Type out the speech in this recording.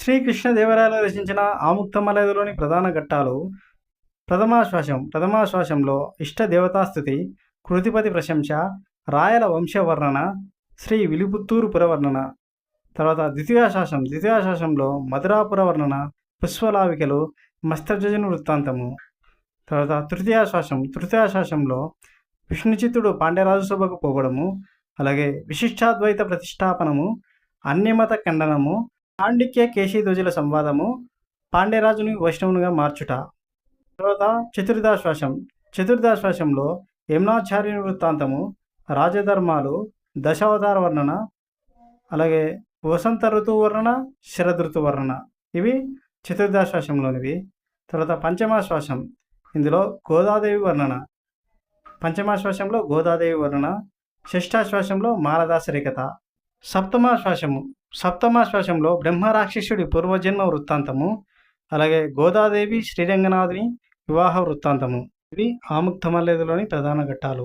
శ్రీకృష్ణదేవరాయలు రచించిన ఆముక్తమలయలోని ప్రధాన ఘట్టాలు ప్రథమాశ్వాసం ప్రథమాశ్వాసంలో ఇష్ట దేవతాస్థుతి కృతిపతి ప్రశంస రాయల వంశవర్ణన శ్రీ విలుపుత్తూరు పురవర్ణన తర్వాత ద్వితీయాశ్వాసం ద్వితీయాశ్వాసంలో మధురాపుర వర్ణన పుష్పలావికలు మస్తజను వృత్తాంతము తర్వాత తృతీయాశ్వాసం తృతీయాశ్వాసంలో విష్ణుచిత్తుడు పాండ్యరాజు సభకు పోవడము అలాగే విశిష్టాద్వైత ప్రతిష్టాపనము అన్యమత ఖండనము పాండిక్య కేశీధ్వజుల సంవాదము పాండ్యరాజుని వైష్ణవునిగా మార్చుట. తర్వాత చతుర్దాశ్వాసం. చతుర్దాశ్వాసంలో యమునాచార్యుని వృత్తాంతము రాజధర్మాలు దశావతార వర్ణన అలాగే వసంత ఋతువు వర్ణన శరదృతు వర్ణన. ఇవి చతుర్దాశ్వాసంలోనివి. తర్వాత పంచమాశ్వాసం. ఇందులో గోదాదేవి వర్ణన. పంచమాశ్వాసంలో గోదాదేవి వర్ణన. షష్టాశ్వాసంలో మారదాసరికథ సప్తమాశ్వాసము సప్తమాశ్వాసంలో బ్రహ్మరాక్షసుడి పూర్వజన్మ వృత్తాంతము అలాగే గోదాదేవి శ్రీరంగనాథుని వివాహ వృత్తాంతము. ఇవి ఆముక్తమల్లేదులోని ప్రధాన ఘట్టాలు.